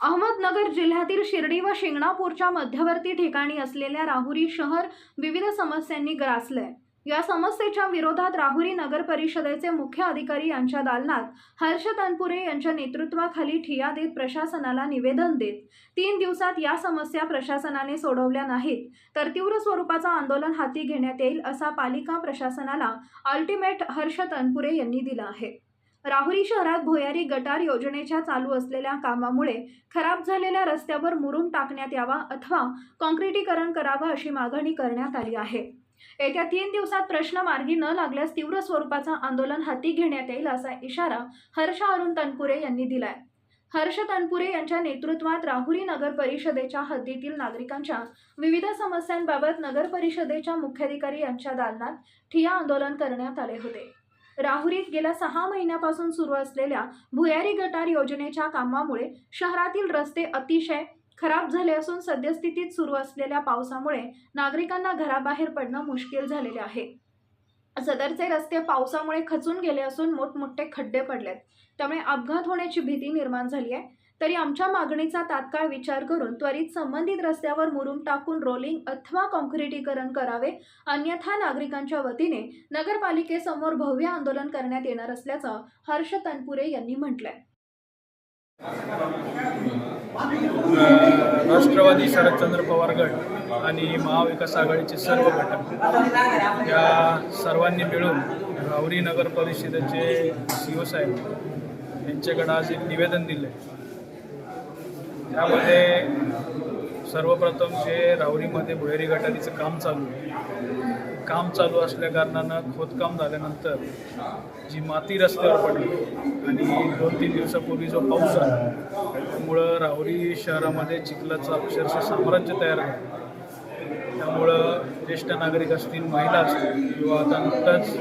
अहमदनगर जिल्ह्यातील शिर्डी व शिंगणापूरच्या मध्यवर्ती ठिकाणी असलेल्या राहुरी शहर विविध समस्यांनी ग्रासलंय. या समस्येच्या विरोधात राहुरी नगर परिषदेचे मुख्य अधिकारी यांच्या दालनात हर्ष तनपुरे यांच्या नेतृत्वाखाली ठिया देत प्रशासनाला निवेदन देत तीन दिवसात या समस्या प्रशासनाने सोडवल्या नाहीत तर तीव्र स्वरूपाचं आंदोलन हाती घेण्यात येईल असा पालिका प्रशासनाला अल्टिमेट हर्ष तनपुरे यांनी दिला आहे. राहुरी शहरात भोयारी गटार योजनेच्या चालू असलेल्या कामामुळे खराब झालेल्या रस्त्यावर मुरुम टाकण्यात यावा अथवा कॉन्क्रिटीकरण करावं अशी मागणी करण्यात आली आहे. येत्या तीन दिवसात प्रश्न मार्गी न लागल्यास तीव्र स्वरूपाचं आंदोलन हाती घेण्यात येईल असा इशारा हर्ष अरुण तनपुरे यांनी दिलाय. हर्ष तनपुरे यांच्या नेतृत्वात राहुरी नगर परिषदेच्या हद्दीतील नागरिकांच्या विविध समस्यांबाबत नगर परिषदेच्या मुख्याधिकारी यांच्या दालनात ठिया आंदोलन करण्यात आले होते. राहुरीत गेल्या सहा महिन्यापासून सुरू असलेल्या भुयारी गटार योजनेच्या कामामुळे शहरातील रस्ते अतिशय खराब झाले असून सद्यस्थितीत सुरू असलेल्या पावसामुळे नागरिकांना घराबाहेर पडणं मुश्किल झालेले आहे. सदरचे रस्ते पावसामुळे खचून गेले असून मोठमोठे खड्डे पडलेत. त्यामुळे अपघात होण्याची भीती निर्माण झाली आहे. तरी आमच्या मागणीचा तात्काळ विचार करून त्वरित संबंधित रस्त्यावर मुरुम टाकून रोलिंग अथवा कॉन्क्रिटीकरण करावे. अन्यथा नागरिकांच्या वतीने नगरपालिकेसमोर भव्य आंदोलन करण्यात येणार असल्याचं हर्ष तनपुरे यांनी म्हटलंय. राष्ट्रवादी शरदचंद्र पवार गट आणि महाविकास आघाडीचे सर्व घटक या सर्वांनी मिळून राहुरी नगर परिषदेचे सी ओ साहेब यांच्याकडे आज एक निवेदन दिलं त्यामध्ये सर्वप्रथम जे रावरीमध्ये भुयारी गटारीचं काम चालू आहे काम चालू असल्या कारणानं खोदकाम झाल्यानंतर जी माती रस्त्यावर पडली आणि दोन तीन दिवसापूर्वी जो पाऊस झाला त्यामुळं राहुरी शहरामध्ये चिखलाचं अक्षरशः साम्राज्य तयार झालं. त्यामुळं ज्येष्ठ नागरिक असतील महिला असतील किंवा आता नुकताच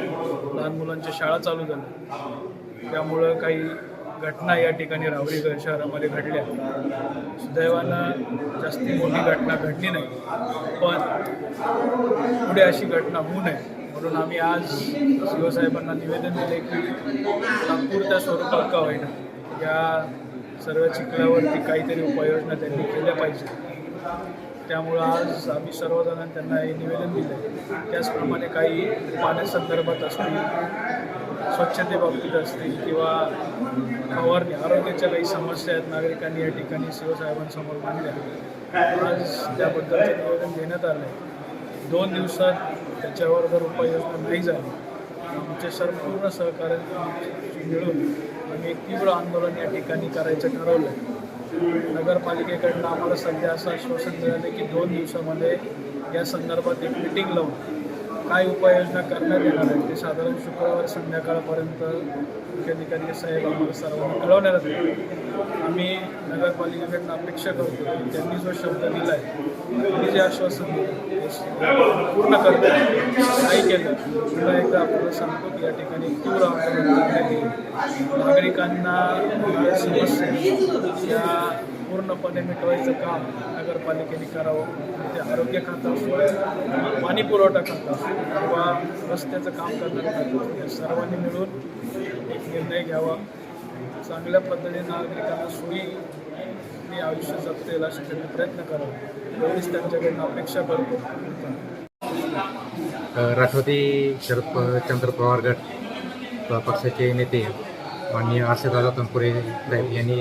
लहान मुलांच्या शाळा चालू झाल्या त्यामुळं काही घटना या ठिकाणी राहुरी शहरामध्ये घडल्या. सुदैवानं जास्ती मोठी घटना घडली नाही पण पुढे अशी घटना होऊ नये म्हणून आम्ही आज शिवसाहेबांना निवेदन दिले की तात्पुरत्या स्वरूपात का होईना या सर्व चिखलावरती काहीतरी उपाययोजना त्यांनी केल्या पाहिजे. त्यामुळं आज आम्ही सर्वजणांनी त्यांना हे निवेदन दिलं त्याचप्रमाणे काही पाण्यासंदर्भात असतील स्वच्छतेबाबतीत असतील किंवा फवारणी आरोग्याच्या काही समस्या आहेत नागरिकांनी या ठिकाणी शिवसाहेबांसमोर मांडल्या. आज त्याबद्दलचं निवेदन देण्यात आलं आहे दोन दिवसात त्याच्यावर जर उपाययोजना नाही झाली आमचे संपूर्ण सहकार्य मिळून आम्ही एक तीव्र आंदोलन या ठिकाणी करायचं ठरवलं आहे नगरपालिकेकडनं आम्हाला सध्या असं आश्वासन मिळालं की दोन दिवसामध्ये या संदर्भात एक मिटिंग लावून काय उपाययोजना करण्यात येणार आहे ते साधारण शुक्रवार संध्याकाळपर्यंत मुख्याधिकारी साहेब आम्हाला सर्वांना कळवण्यात येईल आम्ही नगरपालिकेकडनं अपेक्षा करतो की त्यांनी जो शब्द दिला आहे त्यांनी जे आश्वासन दिलं पूर्ण करतो. केलं. पुन्हा एकदा आपल्याला सांगतो की या ठिकाणी तीव्र आंदोलन नागरिकांना समस्या या पूर्णपणे मिटवायचं काम नगरपालिकेने करावं. ते आरोग्य खातं असो पाणी पुरवठा खातं असो किंवा रस्त्याचं काम करणारं खातं या सर्वांनी मिळून एक निर्णय घ्यावा. चांगल्या पद्धतीने नागरिकांना सोयी आयुष्य जगता येईल असे प्रयत्न करावा. एवढीच त्यांच्याकडनं अपेक्षा करतो. राष्ट्रवादी शरद प- चंद्र पवार गट पक्षाचे नेते माननीय आशेदादा तनपुरे साहेब यांनी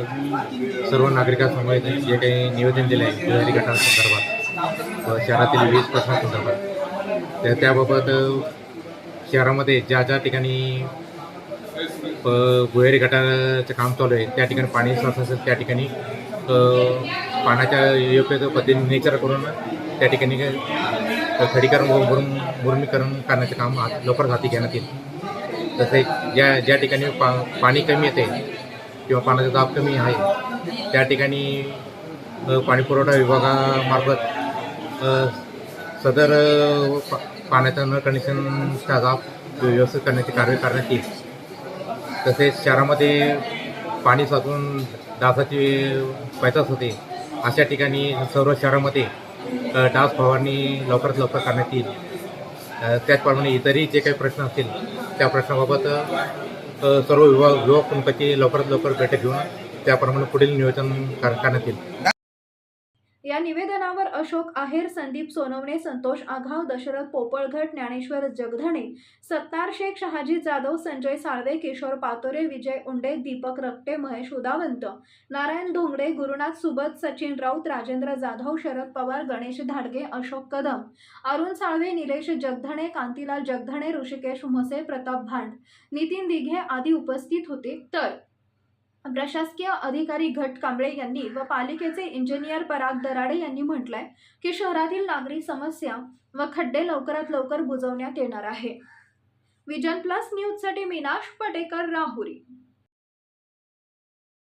सर्व नागरिकांसमोर जे काही निवेदन दिले आहे भुयारी गटासंदर्भात व शहरातील विविध प्रश्नासंदर्भात तर त्याबाबत शहरामध्ये ज्या ज्या ठिकाणी प भुयारी गटाचं काम चालू आहे त्या ठिकाणी पाणी साच असेल त्या ठिकाणी पाण्याच्या योग्य पद्धतीने नेचर करून त्या ठिकाणी खडीकरण व मुरुम मुरमीकरण करण्याचे काम हात- लवकरच हाती घेण्यात येईल. तसेच ज्या ज्या ठिकाणी पा पाणी कमी येते किंवा पाण्याचा दाब कमी आहे त्या ठिकाणी पाणीपुरवठा विभागामार्फत सदर अ, पा- पाण्याचं नळ कनेक्शनचा दाब व्यवस्थित करण्याचे कार्य करण्यात येईल. तसेच शहरामध्ये पाणी साचून डासाची पैदास होते अशा ठिकाणी सर्व शहरामध्ये डास फवारणी लवकरात लवकर करण्यात येईल. त्याचप्रमाणे इतरही जे काही प्रश्न असतील त्या प्रश्नाबाबत सर्व विभाग विभाग प्रमुखाची लवकरात लवकर बैठक घेऊन त्याप्रमाणे पुढील नियोजन कर- करण्यात येईल. या निवेदनावर अशोक आहेर संदीप सोनवणे संतोष आघाव दशरथ पोपळघट ज्ञानेश्वर जगधणे सत्तार शेख शहाजी जाधव संजय साळवे किशोर पातोरे विजय उंडे दीपक रक्टे महेश उदावंत नारायण धोंगडे गुरुनाथ सुबत सचिन राऊत राजेंद्र जाधव शरद पवार गणेश धाडगे अशोक कदम अरुण साळवे निलेश जगधणे कांतीलाल जगधणे ऋषिकेश म्हसे प्रताप भांड नितीन दिघे आदी उपस्थित होते. तर प्रशासकीय अधिकारी घट कांबळे यांनी व पालिकेचे इंजिनियर पराग दराडे यांनी म्हटलंय की शहरातील नागरी समस्या व खड्डे लवकरात लवकर बुजवण्यात येणार आहे. विजन प्लस न्यूजसाठी मीनाश पटेकर राहुरी.